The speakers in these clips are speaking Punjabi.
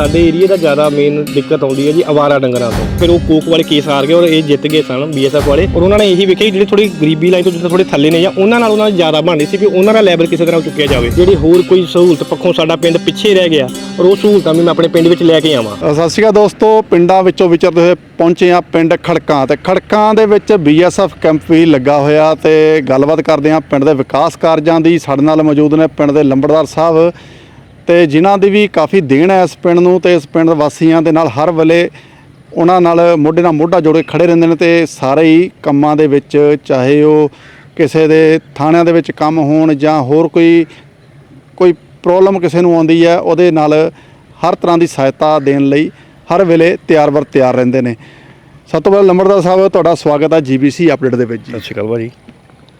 ਸਾਡੇ ਏਰੀਆ ਦਾ ਜ਼ਿਆਦਾ ਮੇਨ ਦਿੱਕਤ ਆਉਂਦੀ ਹੈ ਜੀ ਅਵਾਰਾ ਡੰਗਰਾਂ ਤੋਂ। ਫਿਰ ਉਹ ਕੋਕ ਵਾਲੇ ਕੇਸ ਹਾਰ ਗਏ ਔਰ ਇਹ ਜਿੱਤ ਗਏ ਸਨ ਬੀਐਸਐਫ ਵਾਲੇ। ਔਰ ਉਹਨਾਂ ਨੇ ਇਹੀ ਵੇਖਿਆ ਕਿ ਜਿਹੜੇ ਥੋੜੀ ਗਰੀਬੀ ਲਾਈਨ ਤੋਂ ਜਿੱਥੇ ਥੋੜੇ ਥੱਲੇ ਨੇ ਜਾਂ ਉਹਨਾਂ ਨਾਲ ਉਹਨਾਂ ਦੀ ਜ਼ਿਆਦਾ ਬਣਦੀ ਸੀ ਵੀ ਉਹਨਾਂ ਦਾ ਲੈਵਲ ਕਿਸੇ ਤਰ੍ਹਾਂ ਚੁੱਕਿਆ ਜਾਵੇ। ਜਿਹੜੀ ਹੋਰ ਕੋਈ ਸਹੂਲਤ ਪੱਖੋਂ ਸਾਡਾ ਪਿੰਡ ਪਿੱਛੇ ਰਹਿ ਗਿਆ ਔਰ ਉਹ ਸਹੂਲਤਾਂ ਵੀ ਮੈਂ ਆਪਣੇ ਪਿੰਡ ਵਿੱਚ ਲੈ ਕੇ ਆਵਾਂ। ਸਤਿ ਸ਼੍ਰੀ ਅਕਾਲ ਦੋਸਤੋ, ਪਿੰਡਾਂ ਵਿੱਚੋਂ ਵਿਚਰਦੇ ਹੋਏ ਪਹੁੰਚੇ ਆ ਪਿੰਡ ਖੜਕਾਂ ਤੇ। ਖੜਕਾਂ ਦੇ ਵਿੱਚ ਬੀਐਸਐਫ ਕੈਂਪ ਵੀ ਲੱਗਾ ਹੋਇਆ ਤੇ ਗੱਲਬਾਤ ਕਰਦੇ ਆ ਪਿੰਡ ਦੇ ਵਿਕਾਸ ਕਾਰਜਾਂ ਦੀ। ਸਾਡੇ ਨਾਲ ਮੌਜੂਦ ਨੇ ਪਿੰਡ ਦੇ ਲੰਬੜਦਾਰ ਸਾਹਿਬ। ਤੇ ਜਿਨ੍ਹਾਂ ਦੀ ਵੀ ਕਾਫੀ ਦੇਣ ਹੈ ਇਸ ਪਿੰਡ ਨੂੰ ਤੇ ਇਸ ਪਿੰਡ ਵਾਸੀਆਂ ਦੇ ਨਾਲ ਹਰ ਵੇਲੇ ਉਹਨਾਂ ਨਾਲ ਮੋਢੇ ਨਾਲ ਮੋਢਾ ਜੋੜ ਕੇ ਖੜੇ ਰਹਿੰਦੇ ਨੇ ਤੇ ਸਾਰੇ ਹੀ ਕੰਮਾਂ ਦੇ ਵਿੱਚ ਚਾਹੇ ਉਹ ਕਿਸੇ ਦੇ ਥਾਣਿਆਂ ਦੇ ਵਿੱਚ ਕੰਮ ਹੋਣ ਜਾਂ ਹੋਰ ਕੋਈ ਕੋਈ ਪ੍ਰੋਬਲਮ ਕਿਸੇ ਨੂੰ ਆਉਂਦੀ ਹੈ, ਉਹਦੇ ਨਾਲ ਹਰ ਤਰ੍ਹਾਂ ਦੀ ਸਹਾਇਤਾ ਦੇਣ ਲਈ ਹਰ ਵੇਲੇ ਤਿਆਰ ਵਰ ਤਿਆਰ ਰਹਿੰਦੇ ਨੇ। ਸਭ ਤੋਂ ਪਹਿਲਾਂ ਲੰਬੜਦਾਰ ਸਾਹਿਬ, ਤੁਹਾਡਾ ਸਵਾਗਤ ਹੈ ਜੀਬੀਸੀ ਅਪਡੇਟ ਦੇ ਵਿੱਚ ਜੀ। ਸਤਿ ਸ਼੍ਰੀ ਅਕਾਲ ਭਾਜੀ।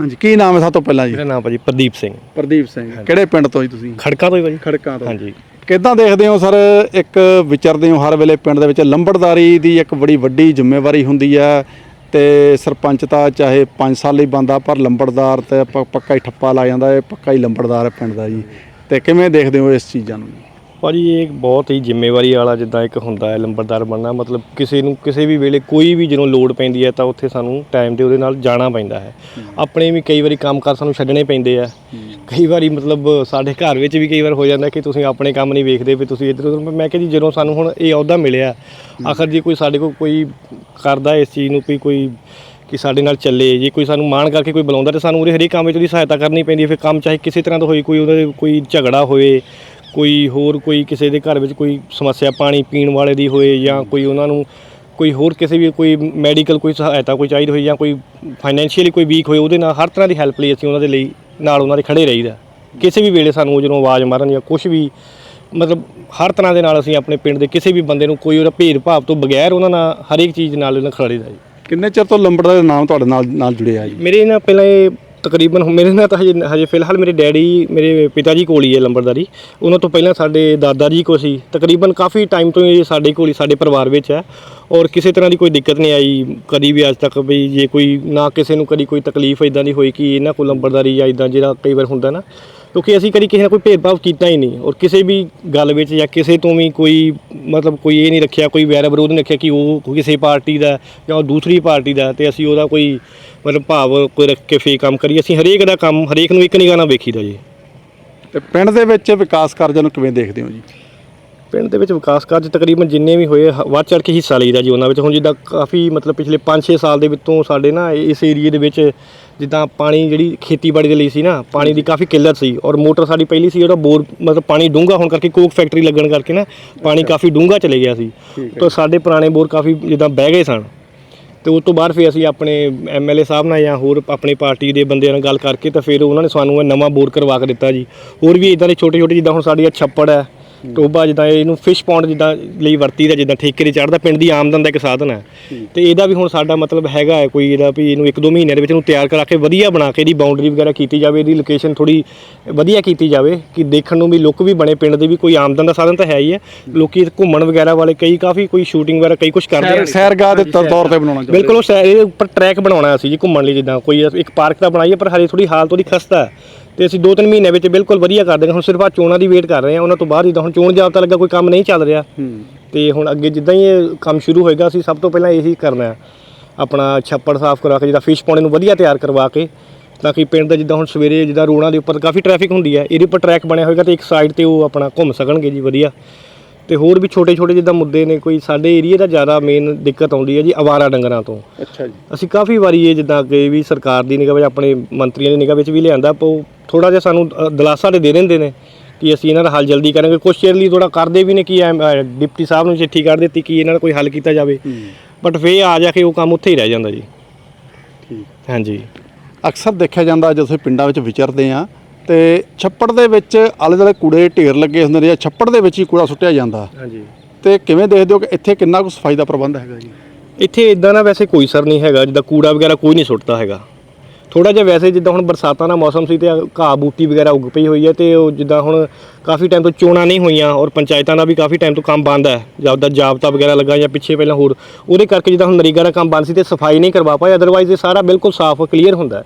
ਹਾਂਜੀ ਕੀ ਨਾਮ ਹੈ ਸਭ ਤੋਂ ਪਹਿਲਾਂ ਜੀ? ਮੇਰਾ ਨਾਮ ਭਾਜੀ ਪ੍ਰਦੀਪ ਸਿੰਘ। ਪ੍ਰਦੀਪ ਸਿੰਘ। ਕਿਹੜੇ ਪਿੰਡ ਤੋਂ ਜੀ ਤੁਸੀਂ? ਖੜਕਾ ਤੋਂ ਹੀ ਭਾਜੀ। ਖੜਕਾਂ ਤੋਂ। ਹਾਂਜੀ। ਕਿੱਦਾਂ ਦੇਖਦੇ ਹੋ ਸਰ ਇੱਕ ਵਿਚਰਦੇ ਹੋ ਹਰ ਵੇਲੇ ਪਿੰਡ ਦੇ ਵਿੱਚ ਲੰਬੜਦਾਰੀ ਦੀ ਇੱਕ ਬੜੀ ਵੱਡੀ ਜ਼ਿੰਮੇਵਾਰੀ ਹੁੰਦੀ ਹੈ ਤੇ ਸਰਪੰਚ ਤਾਂ ਚਾਹੇ 5 ਸਾਲ ਲਈ ਬੰਦਾ ਪਰ ਲੰਬੜਦਾਰ ਤੇ ਪੱਕਾ ਹੀ ਠੱਪਾ ਲਾ ਜਾਂਦਾ ਹੈ ਪੱਕਾ ਹੀ ਲੰਬੜਦਾਰ ਹੈ ਪਿੰਡ ਦਾ ਜੀ। ਤੇ ਕਿਵੇਂ ਦੇਖਦੇ ਹੋ ਇਸ ਚੀਜ਼ਾਂ ਨੂੰ? ਭਾਜੀ ਇਹ ਇੱਕ ਬਹੁਤ ਹੀ ਜ਼ਿੰਮੇਵਾਰੀ ਵਾਲਾ ਜਿੱਦਾਂ ਇੱਕ ਹੁੰਦਾ ਹੈ ਲੰਬੜਦਾਰ ਬਣਨਾ। ਮਤਲਬ ਕਿਸੇ ਨੂੰ ਕਿਸੇ ਵੀ ਵੇਲੇ ਕੋਈ ਵੀ ਜਦੋਂ ਲੋੜ ਪੈਂਦੀ ਹੈ ਤਾਂ ਉੱਥੇ ਸਾਨੂੰ ਟਾਈਮ ਤੇ ਉਹਦੇ ਨਾਲ ਜਾਣਾ ਪੈਂਦਾ ਹੈ। ਆਪਣੇ ਵੀ ਕਈ ਵਾਰੀ ਕੰਮ ਕਰ ਸਾਨੂੰ ਛੱਡਣੇ ਪੈਂਦੇ ਆ। ਕਈ ਵਾਰੀ ਮਤਲਬ ਸਾਡੇ ਘਰ ਵਿੱਚ ਵੀ ਕਈ ਵਾਰ ਹੋ ਜਾਂਦਾ ਕਿ ਤੁਸੀਂ ਆਪਣੇ ਕੰਮ ਨਹੀਂ ਵੇਖਦੇ ਵੀ ਤੁਸੀਂ ਇੱਧਰ ਉੱਧਰ ਮੈਂ ਕਿਹਾ ਜੀ ਜਦੋਂ ਸਾਨੂੰ ਹੁਣ ਇਹ ਅਹੁਦਾ ਮਿਲਿਆ ਆਖਰ ਜੇ ਕੋਈ ਸਾਡੇ ਕੋਲ ਕੋਈ ਕਰਦਾ ਇਸ ਚੀਜ਼ ਨੂੰ ਵੀ ਕੋਈ ਕਿ ਸਾਡੇ ਨਾਲ ਚੱਲੇ ਜੇ ਕੋਈ ਸਾਨੂੰ ਮਾਣ ਕਰਕੇ ਕੋਈ ਬੁਲਾਉਂਦਾ ਤੇ ਸਾਨੂੰ ਉਹਦੇ ਹਰੇਕ ਕੰਮ ਵਿੱਚ ਉਹਦੀ ਸਹਾਇਤਾ ਕਰਨੀ ਪੈਂਦੀ ਹੈ। ਫਿਰ ਕੰਮ ਚਾਹੇ ਕਿਸੇ ਤਰ੍ਹਾਂ ਦਾ ਹੋਏ ਕੋਈ ਉਹਦੇ ਕੋਈ ਝਗੜਾ ਹੋਏ ਕੋਈ ਹੋਰ ਕੋਈ ਕਿਸੇ ਦੇ ਘਰ ਵਿੱਚ ਕੋਈ ਸਮੱਸਿਆ ਪਾਣੀ ਪੀਣ ਵਾਲੇ ਦੀ ਹੋਏ ਜਾਂ ਕੋਈ ਉਹਨਾਂ ਨੂੰ ਕੋਈ ਹੋਰ ਕਿਸੇ ਵੀ ਕੋਈ ਮੈਡੀਕਲ ਕੋਈ ਸਹਾਇਤਾ ਕੋਈ ਚਾਹੀਦੀ ਹੋਈ ਜਾਂ ਕੋਈ ਫਾਈਨੈਂਸ਼ੀਅਲੀ ਕੋਈ ਵੀਕ ਹੋਏ ਉਹਦੇ ਨਾਲ ਹਰ ਤਰ੍ਹਾਂ ਦੀ ਹੈਲਪ ਲਈ ਅਸੀਂ ਉਹਨਾਂ ਦੇ ਲਈ ਨਾਲ ਉਹਨਾਂ ਦੇ ਖੜੇ ਰਹੀਦਾ। ਕਿਸੇ ਵੀ ਵੇਲੇ ਸਾਨੂੰ ਉਹ ਜਦੋਂ ਆਵਾਜ਼ ਮਾਰਨ ਜਾਂ ਕੁਝ ਵੀ ਮਤਲਬ ਹਰ ਤਰ੍ਹਾਂ ਦੇ ਨਾਲ ਅਸੀਂ ਆਪਣੇ ਪਿੰਡ ਦੇ ਕਿਸੇ ਵੀ ਬੰਦੇ ਨੂੰ ਕੋਈ ਉਹਦਾ ਭੇਦਭਾਵ ਤੋਂ ਬਗੈਰ ਉਹਨਾਂ ਨਾਲ ਹਰੇਕ ਚੀਜ਼ ਨਾਲ ਉਹਨਾਂ ਖੜੇ ਰਹੀਦਾ ਜੀ। ਕਿੰਨੇ ਚਿਰ ਤੋਂ ਲੰਬੜਦਾਰ ਦਾ ਨਾਮ ਤੁਹਾਡੇ ਨਾਲ ਨਾਲ ਜੁੜਿਆ ਜੀ? ਮੇਰੇ ਨਾਲ ਪਹਿਲਾਂ ਇਹ ਤਕਰੀਬਨ ਹੁਣ ਮੇਰੇ ਨਾਲ ਤਾਂ ਹਜੇ ਹਜੇ ਫਿਲਹਾਲ ਮੇਰੇ ਡੈਡੀ, ਮੇਰੇ ਪਿਤਾ ਜੀ ਕੋਲ ਹੀ ਹੈ ਲੰਬੜਦਾਰੀ। ਉਹਨਾਂ ਤੋਂ ਪਹਿਲਾਂ ਸਾਡੇ ਦਾਦਾ ਜੀ ਕੋਲ ਸੀ। ਤਕਰੀਬਨ ਕਾਫੀ ਟਾਈਮ ਤੋਂ ਇਹ ਸਾਡੇ ਕੋਲ ਹੀ, ਸਾਡੇ ਪਰਿਵਾਰ ਵਿੱਚ ਹੈ। ਔਰ ਕਿਸੇ ਤਰ੍ਹਾਂ ਦੀ ਕੋਈ ਦਿੱਕਤ ਨਹੀਂ ਆਈ, ਕਦੀ ਵੀ ਅੱਜ ਤੱਕ ਵੀ ਜੇ ਕੋਈ, ਨਾ ਕਿਸੇ ਨੂੰ ਕਦੀ ਕੋਈ ਤਕਲੀਫ ਇਦਾਂ ਦੀ ਹੋਈ ਕਿ ਇਹਨਾਂ ਕੋਲ ਲੰਬੜਦਾਰੀ ਜਾਂ ਇਦਾਂ ਜਿਹੜਾ ਕਈ ਵਾਰ ਹੁੰਦਾ ਨਾ, ਕਿਉਂਕਿ ਅਸੀਂ ਕਦੀ ਕਿਸੇ ਨਾਲ ਕੋਈ ਭੇਦਭਾਵ ਕੀਤਾ ਹੀ ਨਹੀਂ ਔਰ ਕਿਸੇ ਵੀ ਗੱਲ ਵਿੱਚ ਜਾਂ ਕਿਸੇ ਤੋਂ ਵੀ ਕੋਈ ਮਤਲਬ ਕੋਈ ਇਹ ਨਹੀਂ ਰੱਖਿਆ, ਕੋਈ ਵੈਰ ਵਿਰੋਧ ਨਹੀਂ ਰੱਖਿਆ ਕਿ ਉਹ ਕਿਸੇ ਪਾਰਟੀ ਦਾ ਜਾਂ ਉਹ ਦੂਸਰੀ ਪਾਰਟੀ ਦਾ ਤੇ ਅਸੀਂ ਉਹਦਾ ਕੋਈ ਮਤਲਬ ਭਾਵ ਕੋਈ ਰੱਖ ਕੇ ਫੇਕ ਕੰਮ ਕਰੀਏ। ਅਸੀਂ ਹਰੇਕ ਦਾ ਕੰਮ, ਹਰੇਕ ਨੂੰ ਇੱਕ ਨਿਗਾਹ ਨਾਲ ਵੇਖੀਦਾ ਜੀ। ਤੇ ਪਿੰਡ ਦੇ ਵਿੱਚ ਵਿਕਾਸ ਕਾਰਜਾਂ ਨੂੰ ਕਿਵੇਂ ਦੇਖਦੇ ਹੋ ਜੀ? ਪਿੰਡ ਦੇ ਵਿੱਚ ਵਿਕਾਸ ਕਾਰਜ ਤਕਰੀਬਨ ਜਿੰਨੇ ਵੀ ਹੋਏ ਹ- ਵੱਧ ਚੜ੍ਹ ਕੇ ਹਿੱਸਾ ਲਈਦਾ ਜੀ ਉਹਨਾਂ ਵਿੱਚ। ਹੁਣ ਜਿੱਦਾਂ ਕਾਫੀ ਮਤਲਬ ਪਿਛਲੇ 5-6 ਸਾਲ ਦੇ ਵਿੱਚੋਂ ਸਾਡੇ ਨਾ ਇਸ ਏਰੀਏ ਦੇ ਵਿੱਚ ਜਿੱਦਾਂ ਪਾਣੀ ਜਿਹੜੀ ਖੇਤੀਬਾੜੀ ਦੇ ਲਈ ਸੀ ਨਾ ਪਾਣੀ ਦੀ ਕਾਫੀ ਕਿੱਲਤ ਸੀ ਔਰ ਮੋਟਰ ਸਾਡੀ ਪਹਿਲੀ ਸੀ ਜਿਹੜਾ ਬੋਰ ਮਤਲਬ ਪਾਣੀ ਡੂੰਘਾ ਹੋਣ ਕਰਕੇ ਕੋਕ ਫੈਕਟਰੀ ਲੱਗਣ ਕਰਕੇ ਨਾ ਪਾਣੀ ਕਾਫੀ ਡੂੰਘਾ ਚਲੇ ਗਿਆ ਸੀ। ਤਾਂ ਸਾਡੇ ਪੁਰਾਣੇ ਬੋਰ ਕਾਫੀ ਜਿੱਦਾਂ ਬਹਿ ਗਏ ਸਨ। ਤੇ ਉਸ ਤੋਂ ਬਾਅਦ ਫਿਰ ਅਸੀਂ ਆਪਣੇ ਐਮਐਲਏ ਸਾਹਿਬ ਨਾਲ ਜਾਂ ਹੋਰ ਆਪਣੀ ਪਾਰਟੀ ਦੇ ਬੰਦਿਆਂ ਨਾਲ ਗੱਲ ਕਰਕੇ ਤਾਂ ਫਿਰ ਉਹਨਾਂ ਨੇ ਸਾਨੂੰ ਇਹ ਨਵਾਂ ਬੋਰ ਕਰਵਾ ਕੇ ਦਿੱਤਾ ਜੀ। ਹੋਰ ਵੀ ਇਦਾਂ ਦੇ ਛੋਟੇ ਛੋਟੇ ਜਿੱਦਾਂ ਹੁਣ ਸਾਡੀ ਇਹ ਛੱਪੜ ਹੈ ਟੋਬਾ ਜਿੱਦਾਂ ਇਹਨੂੰ ਫਿਸ਼ ਪੌਂਡ ਜਿੱਦਾਂ ਲਈ ਵਰਤੀਦਾ ਜਿੱਦਾਂ ਠੇਕੇ ਤੇ ਚੜਦਾ ਪਿੰਡ ਦੀ ਆਮਦਨ ਦਾ ਇੱਕ ਸਾਧਨ ਹੈ। ਤੇ ਇਹਦਾ ਵੀ ਹੁਣ ਸਾਡਾ ਮਤਲਬ ਹੈਗਾ ਹੈ ਕੋਈ ਇਹਦਾ ਵੀ ਇਹਨੂੰ ਇੱਕ ਦੋ ਮਹੀਨਿਆਂ ਦੇ ਵਿੱਚ ਇਹਨੂੰ ਤਿਆਰ ਕਰਾ ਕੇ ਵਧੀਆ ਬਣਾ ਕੇ ਇਹਦੀ ਬਾਉਂਡਰੀ ਵਗੈਰਾ ਕੀਤੀ ਜਾਵੇ ਇਹਦੀ ਲੋਕੇਸ਼ਨ ਥੋੜੀ ਵਧੀਆ ਕੀਤੀ ਜਾਵੇ ਕਿ ਦੇਖਣ ਨੂੰ ਵੀ ਲੁੱਕ ਵੀ ਬਣੇ ਪਿੰਡ ਦੇ ਵੀ ਕੋਈ ਆਮਦਨ ਦਾ ਸਾਧਨ ਤਾਂ ਹੈ ਹੀ ਹੈ। ਲੋਕੀ ਘੁੰਮਣ ਵਗੈਰਾ ਵਾਲੇ ਕਈ ਕਾਫੀ ਕੋਈ ਸ਼ੂਟਿੰਗ ਵਗੈਰਾ ਕਈ ਕੁਝ ਕਰਦੇ ਸੈਰ ਆ। ਸੈਰਗਾਹ ਦੇ ਤੌਰ ਤੌਰ ਤੇ ਬਣਾਉਣਾ ਚਾਹੁੰਦੇ ਬਿਲਕੁਲ ਉਹ ਸ਼ਹਿਰ ਇਹਦੇ ਉੱਪਰ ਟਰੈਕ ਬਣਾਉਣਾ ਸੀ ਜੀ ਘੁੰਮਣ ਲਈ ਜਿੱਦਾਂ ਕੋਈ ਇੱਕ ਪਾਰਕ ਤਾਂ ਬਣਾਈ ਹੈ ਪਰ ਹਜੇ ਥੋੜੀ ਹਾਲਤ ਉਹਦੀ ਖਸਤਾ ਹੈ। ਤੇ ਅਸੀਂ ਦੋ ਤਿੰਨ ਮਹੀਨੇ ਵਿੱਚ ਬਿਲਕੁਲ ਵਧੀਆ ਕਰ ਦੇਂਗੇ ਹੁਣ ਸਿਰਫ ਆ ਚੋਣਾਂ ਦੀ ਵੇਟ ਕਰ ਰਹੇ ਹਾਂ ਉਹਨਾਂ ਤੋਂ ਬਾਅਦ ਜਿੱਦਾਂ ਹੁਣ ਚੋਣ ਜਾਬਤਾ ਲੱਗਾ ਕੋਈ ਕੰਮ ਨਹੀਂ ਚੱਲ ਰਿਹਾ। ਤੇ ਹੁਣ ਅੱਗੇ ਜਿੱਦਾਂ ਹੀ ਇਹ ਕੰਮ ਸ਼ੁਰੂ ਹੋਏਗਾ ਅਸੀਂ ਸਭ ਤੋਂ ਪਹਿਲਾਂ ਇਹੀ ਕਰਨਾ ਹੈ। ਆਪਣਾ ਛੱਪੜ ਸਾਫ਼ ਕਰਵਾ ਕੇ ਜਿਹਦਾ ਫਿਸ਼ ਪੌਂਡ ਨੂੰ ਵਧੀਆ ਤਿਆਰ ਕਰਵਾ ਕੇ ਤਾਂ ਕਿ ਪਿੰਡ ਦਾ ਜਿੱਦਾਂ ਹੁਣ ਸਵੇਰੇ ਜਿੱਦਾਂ ਰੋਡਾਂ ਦੇ ਉੱਪਰ ਕਾਫੀ ਟ੍ਰੈਫਿਕ ਹੁੰਦੀ ਹੈ ਇਹਦੇ ਉੱਪਰ ਟਰੈਕ ਬਣਿਆ ਹੋਏਗਾ ਤੇ ਇੱਕ ਸਾਈਡ ਤੇ ਉਹ ਆਪਣਾ ਘੁੰਮ ਸਕਣਗੇ ਜੀ ਵਧੀਆ। ਤੇ ਹੋਰ ਵੀ ਛੋਟੇ ਛੋਟੇ ਜਿੱਦਾਂ ਮੁੱਦੇ ਨੇ ਕੋਈ ਸਾਡੇ ਏਰੀਆ ਦਾ ਜ਼ਿਆਦਾ ਮੇਨ ਦਿੱਕਤ ਆਉਂਦੀ ਹੈ ਜੀ ਅਵਾਰਾ ਡੰਗਰਾਂ ਤੋਂ। ਅੱਛਾ ਜੀ। ਅਸੀਂ ਕਾਫੀ ਵਾਰੀ ਇਹ ਜਿੱਦਾਂ ਕਿ ਵੀ ਸਰਕਾਰ ਦੀ ਨਿਗਾਹ ਵਿੱਚ ਆਪਣੇ ਮੰਤਰੀਆਂ ਦੀ ਨਿਗਾਹ ਵਿੱਚ ਵੀ ਲਿਆਂਦਾ ਪਰ ਥੋੜਾ ਜਿਹਾ ਸਾਨੂੰ ਦਿਲਾਸਾ ਤੇ ਦੇ ਦਿੰਦੇ ਨੇ। ਕਿ ਅਸੀਂ ਇਹਨਾਂ ਦਾ ਹੱਲ ਜਲਦੀ ਕਰਾਂਗੇ। ਕੁਛ ਚਿਰ ਲਈ ਥੋੜਾ ਕਰਦੇ ਵੀ ਨੇ ਕਿ ਡਿਪਟੀ ਸਾਹਿਬ ਨੂੰ ਚਿੱਠੀ ਕਰ ਦਿੱਤੀ ਕਿ ਇਹਨਾਂ ਦਾ ਕੋਈ ਹੱਲ ਕੀਤਾ ਜਾਵੇ। ਬਟ ਫੇਰ ਆ ਜਾ ਕੇ ਉਹ ਕੰਮ ਉੱਥੇ ਹੀ ਰਹਿ ਜਾਂਦਾ ਜੀ। ਠੀਕ। ਹਾਂਜੀ। ਅਕਸਰ ਦੇਖਿਆ ਜਾਂਦਾ ਜਦੋਂ ਅਸੀਂ ਪਿੰਡਾਂ ਵਿੱਚ ਵਿਚਰਦੇ ਆ ਤੇ ਛੱਪੜ ਦੇ ਵਿੱਚ ਆਲੇ ਦੁਆਲੇ ਕੂੜੇ ਢੇਰ ਲੱਗੇ ਹੁੰਦੇ ਨੇ ਜਾਂ ਛੱਪੜ ਦੇ ਵਿੱਚ ਹੀ ਕੂੜਾ ਸੁੱਟਿਆ ਜਾਂਦਾ। ਹਾਂਜੀ। ਤੇ ਕਿਵੇਂ ਦੇਖਦੇ ਹੋ ਕਿ ਇੱਥੇ ਕਿੰਨਾ ਕੁ ਸਫ਼ਾਈ ਦਾ ਪ੍ਰਬੰਧ ਹੈਗਾ ਜੀ? ਇੱਥੇ ਇਦਾਂ ਦਾ ਵੈਸੇ ਕੋਈ ਸਰ ਨਹੀਂ ਹੈਗਾ ਜਿੱਦਾਂ ਕੂੜਾ ਵਗੈਰਾ ਕੋਈ ਨਹੀਂ ਸੁੱਟਦਾ ਹੈਗਾ। ਥੋੜਾ ਜਿਹਾ ਵੈਸੇ ਜਿੱਦਾਂ ਹੁਣ ਬਰਸਾਤਾਂ ਦਾ ਮੌਸਮ ਸੀ ਤੇ ਘਾਹ ਬੂਟੀ ਵਗੈਰਾ ਉੱਗ ਪਈ ਹੋਈ ਹੈ ਤੇ ਉਹ ਜਿੱਦਾਂ ਹੁਣ ਕਾਫੀ ਟਾਈਮ ਤੋਂ ਚੋਣਾਂ ਨਹੀਂ ਹੋਈਆਂ ਔਰ ਪੰਚਾਇਤਾਂ ਦਾ ਵੀ ਕਾਫੀ ਟਾਈਮ ਤੋਂ ਕੰਮ ਬੰਦ ਹੈ। ਜਾਂ ਉਹਦਾ ਜਾਬਤਾ ਵਗੈਰਾ ਲੱਗਾ ਜਾਂ ਪਿੱਛੇ ਪਹਿਲਾਂ ਹੋਰ, ਉਹਦੇ ਕਰਕੇ ਜਿੱਦਾਂ ਹੁਣ ਨਰੇਗਾ ਦਾ ਕੰਮ ਬੰਦ ਸੀ ਤੇ ਸਫ਼ਾਈ ਨਹੀਂ ਕਰਵਾ ਪਾਏ ਅਦਰਵਾਈਜ਼ ਇਹ ਸਾਰਾ ਬਿਲਕੁਲ ਸਾਫ਼ ਕਲੀਅਰ ਹੁੰਦਾ ਹੈ।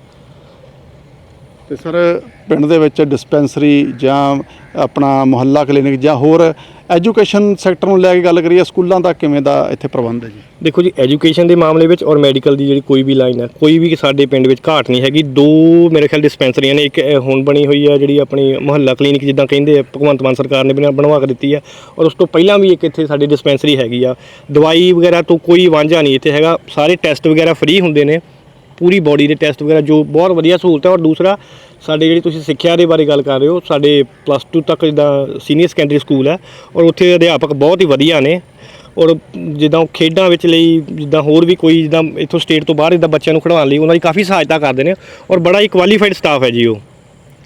ਤੇ ਸਰ, ਪਿੰਡ ਦੇ ਵਿੱਚ ਡਿਸਪੈਂਸਰੀ ਜਾਂ ਆਪਣਾ ਮੁਹੱਲਾ ਕਲੀਨਿਕ ਜਾਂ ਹੋਰ ਐਜੂਕੇਸ਼ਨ ਸੈਕਟਰ ਨੂੰ ਲੈ ਕੇ ਗੱਲ ਕਰੀਏ, ਸਕੂਲਾਂ ਦਾ ਕਿਵੇਂ ਦਾ ਇੱਥੇ ਪ੍ਰਬੰਧ ਹੈ ਜੀ? ਦੇਖੋ ਜੀ, ਐਜੂਕੇਸ਼ਨ ਦੇ ਮਾਮਲੇ ਵਿੱਚ ਔਰ ਮੈਡੀਕਲ ਦੀ ਜਿਹੜੀ ਕੋਈ ਵੀ ਲਾਈਨ ਹੈ, ਕੋਈ ਵੀ ਸਾਡੇ ਪਿੰਡ ਵਿੱਚ ਘਾਟ ਨਹੀਂ ਹੈਗੀ। ਦੋ ਮੇਰੇ ਖਿਆਲ ਡਿਸਪੈਂਸਰੀਆਂ ਨੇ, ਇੱਕ ਇਹ ਹੁਣ ਬਣੀ ਹੋਈ ਹੈ ਜਿਹੜੀ ਆਪਣੀ ਮੁਹੱਲਾ ਕਲੀਨਿਕ ਜਿੱਦਾਂ ਕਹਿੰਦੇ ਆ, ਭਗਵੰਤ ਮਾਨ ਸਰਕਾਰ ਨੇ ਬਣਾ, ਬਣਵਾ ਕੇ ਦਿੱਤੀ ਆ ਔਰ ਉਸ ਤੋਂ ਪਹਿਲਾਂ ਵੀ ਇੱਕ ਇੱਥੇ ਸਾਡੀ ਡਿਸਪੈਂਸਰੀ ਹੈਗੀ ਆ। ਦਵਾਈ ਵਗੈਰਾ ਤੋਂ ਕੋਈ ਵਾਂਝਾ ਨਹੀਂ ਇੱਥੇ ਹੈਗਾ। ਸਾਰੇ ਟੈਸਟ ਵਗੈਰਾ ਫ੍ਰੀ ਹੁੰਦੇ ਨੇ। ਪੂਰੀ ਬੋਡੀ ਦੇ ਟੈਸਟ ਵਗੈਰਾ, ਜੋ ਬਹੁਤ ਵਧੀਆ ਸਹੂਲਤ ਹੈ। ਔਰ ਦੂਸਰਾ, ਸਾਡੇ ਜਿਹੜੀ ਤੁਸੀਂ ਸਿੱਖਿਆ ਦੇ ਬਾਰੇ ਗੱਲ ਕਰ ਰਹੇ ਹੋ, ਸਾਡੇ ਪਲੱਸ 2 ਤੱਕ ਜਿੱਦਾਂ ਸੀਨੀਅਰ ਸੈਕੰਡਰੀ ਸਕੂਲ ਹੈ, ਔਰ ਉੱਥੇ ਅਧਿਆਪਕ ਬਹੁਤ ਹੀ ਵਧੀਆ ਨੇ। ਔਰ ਜਿੱਦਾਂ ਖੇਡਾਂ ਵਿੱਚ ਲਈ, ਜਿੱਦਾਂ ਹੋਰ ਵੀ ਕੋਈ ਜਿੱਦਾਂ ਇੱਥੋਂ ਸਟੇਟ ਤੋਂ ਬਾਹਰ ਜਿੱਦਾਂ ਬੱਚਿਆਂ ਨੂੰ ਖਿਡਾਉਣ ਲਈ, ਉਹਨਾਂ ਦੀ ਕਾਫੀ ਸਹਾਇਤਾ ਕਰਦੇ ਨੇ। ਔਰ ਬੜਾ ਹੀ ਕੁਆਲੀਫਾਈਡ ਸਟਾਫ ਹੈ ਜੀ ਉਹ।